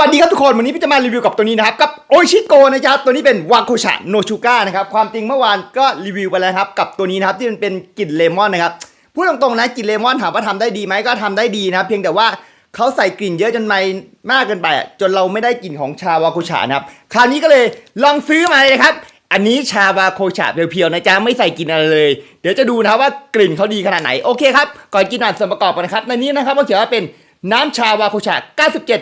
วัสดีครับทุกคน วันนี้พี่จะมารีวิวกับตัวนี้นะครับ กับโอชิโกนะครับตัวนี้เป็นวาโคชะโนชูก้านะครับ ความจริงเมื่อวานก็รีวิวไปแล้วครับ กับตัวนี้นะครับที่มันเป็นกลิ่นเลมอนนะครับ พูดตรงๆนะกลิ่นเลมอนถามว่าทำได้ดีไหมก็ทำได้ดีนะครับ เพียงแต่ว่าเขาใส่กลิ่นเยอะจนไม่มากเกินไป จนเราไม่ได้กลิ่นของชาวาโคชะนะครับ คราวนี้ก็เลยลองซื้อมาเลยครับ อันนี้ชาวาโคชะเพียวๆนะจ๊ะไม่ใส่กลิ่นอะไรเลย เดี๋ยวจะดูนะว่ากลิ่นเขาดีขนาดไหน โอเคครับ ก่อนกินอ่านส่วนประกอบกันนะครับ ในนี้นะครับเขาเขียนว่าเป็น น้ำชาวาโคชะ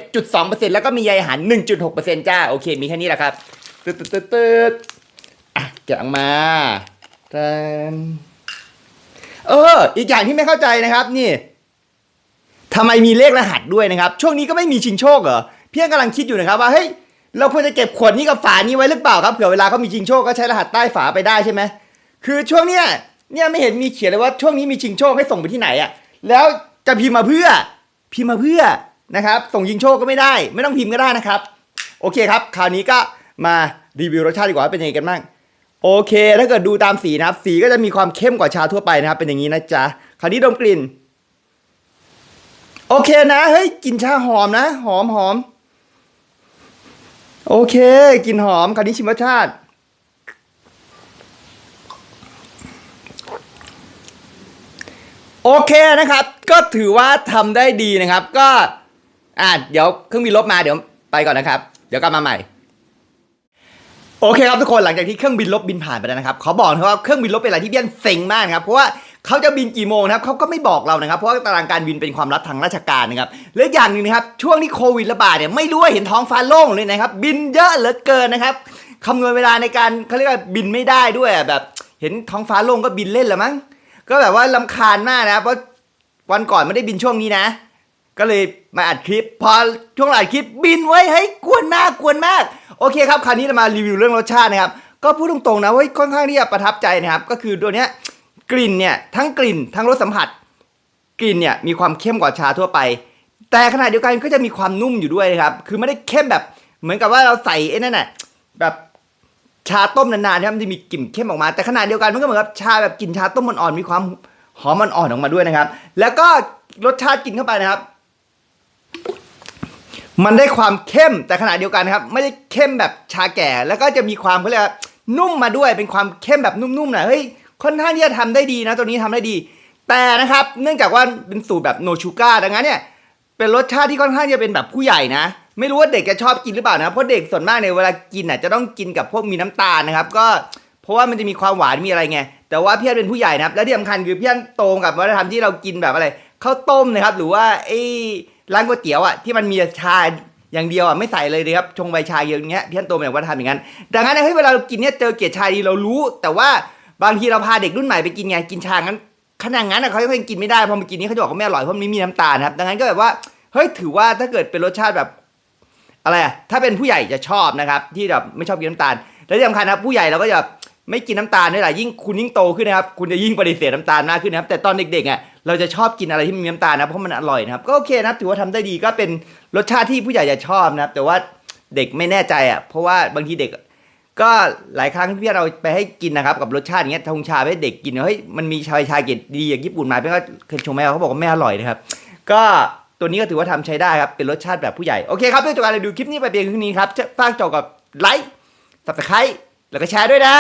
97.2%แล้วก็มีใยอาหาร 1.6%จ้า โอเค มีแค่นี้แหละครับ ตึ๊ดตึ๊ดตึ๊ดตึ๊ดอะแกะออกมาแตนเออ อีกอย่างที่ไม่เข้าใจนะครับ นี่ทำไมมีเลขรหัสด้วยนะครับ ช่วงนี้ก็ไม่มีชิงโชคเหรอ เพียงกำลังคิดอยู่นะครับว่า เฮ้ย เราควรจะเก็บขวดนี้กับฝานี้ไว้หรือเปล่าครับ เผื่อเวลาเขามีชิงโชคก็ใช้รหัสใต้ฝาไปได้ใช่ไหม คือช่วงเนี้ย เนี่ยไม่เห็นมีเขียนเลยว่าช่วงนี้มีชิงโชคให้ส่งไปที่ไหนอะแล้วจะพิมพ์มาเพื่อ พิมพ์มาเพื่อนะครับ ส่งยิงโชคก็ไม่ได้ ไม่ต้องพิมพ์ก็ได้นะครับ โอเคครับ คราวนี้ก็มารีวิวรสชาติดีกว่าเป็นยังไงกันบ้างโอเค ถ้าเกิดดูตามสีนะครับ สีก็จะมีความเข้มกว่าชาทั่วไปนะครับ เป็นอย่างนี้นะจ๊ะคราวนี้ดมกลิ่น โอเคนะ เฮ้ยกลิ่นชาหอมนะ หอมหอม โอเคกลิ่นหอม คราวนี้ชิมรสชาติ โอเคนะครับ ก็ถือว่าทำได้ดีนะครับ ก็อะเดี๋ยวเครื่องบินลบมาเดี๋ยวไปก่อนนะครับ เดี๋ยวกลับมาใหม่ โอเคครับทุกคนหลังจากที่เครื่องบินลบบินผ่านไปแล้วนะครับเขาบอกนะครับว่าเครื่องบินลบเป็นอะไรที่เบี้ยนเซ็งมากครับเพราะว่าเขาจะบินกี่โมงนะครับเขาก็ไม่บอกเรานะครับ เพราะว่าตารางการบินเป็นความลับทางราชการนะครับและอย่างหนึ่งนะครับ ช่วงที่โควิดระบาดเนี่ยไม่รู้ว่าเห็นท้องฟ้าโล่งเลยนะครับ บินเยอะเหลือเกินนะครับคำนวณเวลาในการเขาเรียกว่าบินไม่ได้ด้วยแบบ เห็นท้องฟ้าโล่งก็บินเล่นละมั้ง ก็แบบว่าลำคาญมากนะ เพราะวันก่อนไม่ได้บินช่วงนี้นะ ก็เลยมาอัดคลิป พอช่วงอัดคลิปบินไว้ให้กวนมากกวนมาก โอเคครับ คราวนี้เรามารีวิวเรื่องรสชาตินะครับ ก็พูดตรงๆนะว่าค่อนข้างที่จะประทับใจนะครับ ก็คือตัวเนี้ยกลิ่นเนี่ยทั้งกลิ่นทั้งรสสัมผัส กลิ่นเนี่ยมีความเข้มกว่าชาทั่วไป แต่ขณะเดียวกันก็จะมีความนุ่มอยู่ด้วยนะครับ คือไม่ได้เข้มแบบเหมือนกับว่าเราใส่ไอ้นั่นน่ะแบบ ชาต้มนานๆที่มันจะมีกลิ่นเข้มออกมา แต่ขณะเดียวกันมันก็เหมือนกับชาแบบกลิ่นชาต้มอ่อนๆมีความหอมอ่อนๆออกมาด้วยนะครับ แล้วก็รสชาติกินเข้าไปนะครับ มันได้ความเข้มแต่ขณะเดียวกันนะครับ ไม่ได้เข้มแบบชาแก่ แล้วก็จะมีความเขาเรียกว่านุ่มมาด้วยเป็นความเข้มแบบนุ่มๆหน่อยเฮ้ยค่อนข้างที่จะทำได้ดีนะตัวนี้ทำได้ดี แต่นะครับ เนื่องจากว่าเป็นสูตรแบบโนชูการ์ดังนั้นเนี่ยเป็นรสชาติที่ค่อนข้างจะเป็นแบบผู้ใหญ่นะ ไม่รู้ว่าเด็กจะชอบกินหรือเปล่านะเพราะเด็กส่วนมากเนี่ยเวลากินอะจะต้องกินกับพวกมีน้ำตาลนะครับ ก็เพราะว่ามันจะมีความหวานมีอะไรไงแต่ว่าพี่อันเป็นผู้ใหญ่นะครับ และที่สำคัญคือพี่อันโตกับวัฒนธรรมที่เรากินแบบอะไรข้าวต้มนะครับ หรือว่าไอ้ร้านก๋วยเตี๋ยวอะที่มันมีชาอย่างเดียวอะไม่ใส่เลยนะครับชงใบชาอย่างเงี้ยพี่อันโตมาจากวัฒนธรรมอย่างนั้นดังนั้นเฮ้ยเวลาเรากินเนี่ยเจอเกล็ดชาดีเรารู้ แต่ว่าบางทีเราพาเด็กรุ่นใหม่ไปกินไงกินชางั้นขนาดนั้นอะเขายังกินไม่ได้พอมากินนี้เขาจะบอกว่าไม่อร่อยเพราะมันไม่มีน้ำตาลครับดังนั้นก็แบบว่าเฮ้ยถือว่าถ้าเกิดเป็นรสชาติแบบ อะไรอะถ้าเป็นผู้ใหญ่จะชอบนะครับที่แบบไม่ชอบกินน้ำตาล และที่สำคัญนะครับผู้ใหญ่เราก็จะไม่กินน้ำตาลนี่แหละยิ่งคุณยิ่งโตขึ้นนะครับคุณจะยิ่งปฏิเสธน้ำตาลมากขึ้นนะครับแต่ตอนเด็กๆอะเราจะชอบกินอะไรที่มีน้ำตาลนะเพราะมันอร่อยนะครับก็โอเคนะครับถือว่าทำได้ดีก็เป็นรสชาติที่ผู้ใหญ่จะชอบนะครับแต่ว่าเด็กไม่แน่ใจอะเพราะว่าบางทีเด็กก็หลายครั้งที่เราไปให้กินนะครับกับรสชาติอย่างเงี้ยทงชาไปให้เด็กกินเฮ้ยมันมีชาชาเกตดีอย่างญี่ปุ่นมาเพื่อนก็เคยชมแม่เขาบอกว่าไม่อร่อยนะครับก็ ตัวนี้ก็ถือว่าทำใช้ได้ครับเป็นรสชาติแบบผู้ใหญ่ โอเคครับเพื่อจบการรีวิวคลิปนี้ไปเพียงเท่านี้ครับฝากจบกับไลค์สับสไครต์แล้วก็แชร์ด้วยนะ